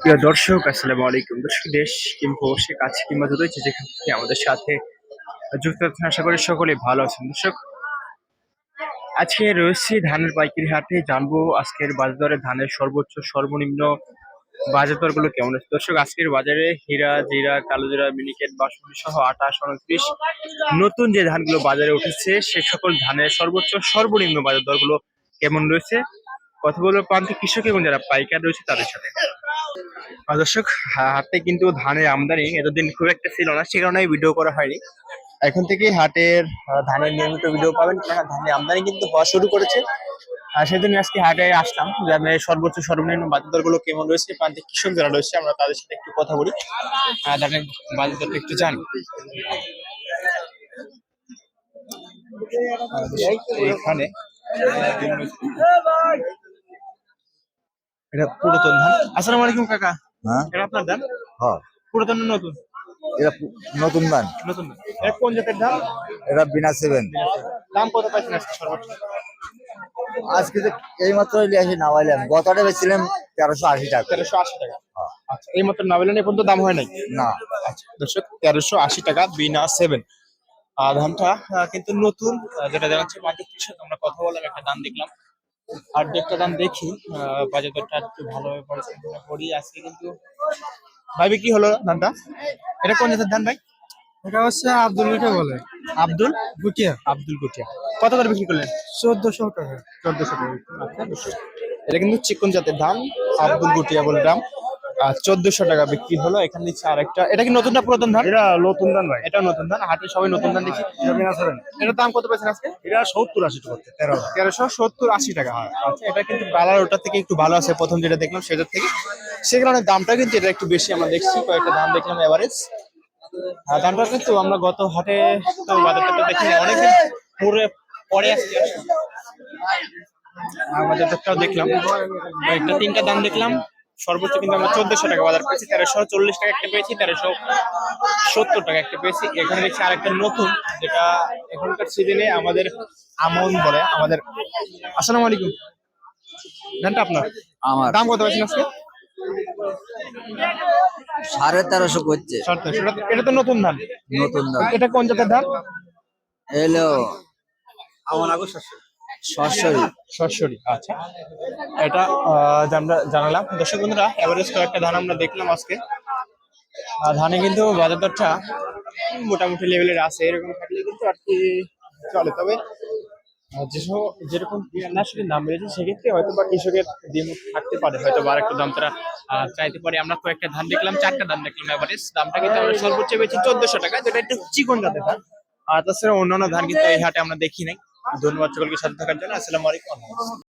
প্রিয় দর্শক, আসসালামু আলাইকুম। দর্শক, দেশ কিংবা অবশ্যই কাছে কিংবা দূরে যে যেখান থেকে আমাদের সাথে যুক্ত আছেন, আশা করি সকলে ভালো আছেন। দর্শক, আজকে রয়েছে ধানের পাইকারি হাটে। জানব আজকের বাজারে ধানের সর্বোচ্চ, সর্বনিম্ন বাজার দরগুলো কেমন আছে? দর্শক, আজকের বাজারে হীরা, জিরা, কালো জিরা, মিনিকেট, বাসমতি সহ আঠাশ, উনত্রিশ নতুন যে ধানগুলো বাজারে উঠেছে, সে সকল ধানের সর্বোচ্চ, সর্বনিম্ন বাজার দরগুলো কেমন রয়েছে? কথা বলব প্রান্তিক কৃষক এবং যারা পাইকার রয়েছে, তাদের সাথে। দর্শক হাটে কিন্তু ধানের আমদানি এতদিন খুব একটা ছিল না, সে কারণে ভিডিও করা হয়নি। এখন থেকে হাটের ধানের নিয়মিত ভিডিও পাবেন, কেননা ধানের আমদানি কিন্তু হওয়া শুরু করেছে। আর সেদিন আজকে হাটে আসলাম গ্রামে সর্বোচ্চ, সর্বনিম্ন বাজার দরগুলো কেমন রয়েছে প্রান্তিক কৃষক যারা রয়েছে, আমরা তাদের সাথে একটু কথা বলি। ধানের বাজার দরটা একটু জানি। এইখানে এটা পুরাতন ধান। আসসালামু আলাইকুম, কাকা। হ্যাঁ? এটা আপনার ধান? হ্যাঁ। পুরাতন নতুন? এটা নতুন ধান। নতুন ধান। এটা কোন জাতের ধান? এটা বিনা সেভেন। দাম কত পাইছেন আজকে সর্বোচ্চ? আজকে যে এই মাত্র আসি নামাইলাম। গতটা বেছিলাম তেরোশো আশি টাকা। তেরোশো আশি টাকা। আচ্ছা এই মাত্র না বললেন এ পর্যন্ত দাম হয় নাই? না। আচ্ছা দর্শক তেরোশো আশি টাকা বিনা সেভেন। আর ধানটা কিন্তু নতুন যেটা মাটি কৃষক আমরা কথা বললাম একটা দাম দেখলাম। আর একটা দাম দেখি বাজার দরটা একটু ভালোভাবে পরিচালনা করি আজকে কিন্তু ভাই কি হলো ধানটা? এটা কোন জাতের ধান ভাই? এটা হচ্ছে আব্দুল গুটিয়া বলে। আব্দুল? গুটিয়া। আব্দুল গুটিয়া। কত করে বিক্রি করলেন? চোদ্দশো টাকা। চোদ্দশো টাকা। এটা কিন্তু চিকন জাতের ধান আব্দুল গুটিয়া বলে দাম। আর চোদ্দশো টাকা বিক্রি হলো। এখানে দিচ্ছে আরেকটা। এটা কি নতুন না পুরাতন ধান? এটা নতুন ধান ভাই। এটা নতুন ধান। হাটে সবাই নতুন ধান দেখি। এটার দাম কত পেয়েছেন আজকে? এটা সত্তর আশি টাকা তেরো তেরোশো সত্তর আশি টাকা। আচ্ছা এটা কিন্তু কালার ওটার থেকে একটু ভালো আছে। প্রথম যেটা দেখলাম সেটার থেকে। সে কারণে দামটা কিন্তু এটা একটু বেশি। আমরা দেখছি কয়েকটা দাম দেখলাম এভারেজ আর দামটা কিন্তু আমরা গত হাটে তো বাজারটা দেখিনি। অনেকদিন পরে পরে আসছে। আমাদের দেখলাম। একটা তিনটা দাম দেখলাম। সর্বোচ্চ কিন্তু আমরা চোদ্দশো টাকা বাজার পেয়েছি তেরোশো চল্লিশ টাকা একটা পেয়েছি তেরোশো সত্তর টাকা একটা পেয়েছি। এখানে দেখছি আরেকটা নতুন যেটা এখনকার সিজনে আমাদের আমন বলে আমাদের আসসালামু আলাইকুম। ধানটা আপনার? আমার। দাম কত আছে আজকে? সাড়ে তেরোশো করছে সত্তর এটা তো নতুন ধান। নতুন ধান। এটা কোন জাতের ধান? এলো সরাসরি সরাসরি আচ্ছা। এটা আমরা জানালাম। দর্শক বন্ধুরা এভারেজ কয়েকটা ধান আমরা দেখলাম আজকে। আর ধানে কিন্তু বাজার দরটা মোটামুটি লেভেলের আছে, এরকম থাকলে কিন্তু আর কি চলে। তবে যেসব যেরকম কীটনাশকের দাম বেড়েছে, সেক্ষেত্রে হয়তো বা কৃষকের দিন থাকতে পারে। হয়তো বা একটু দাম তারা চাইতে পারে। আমরা কয়েকটা ধান দেখলাম, চারটা ধান দেখলাম এভারেজ দামটা কিন্তু আমরা সর্বোচ্চ পেয়েছি চোদ্দশো টাকা, যেটা একটু চিকন জাতের ধান। আর তাছাড়া অন্যান্য ধান কিন্তু এই হাটে আমরা দেখি নাই। ধন্যবাদ সকলকে সাথে থাকার জন্য। আসসালামু আলাইকুম।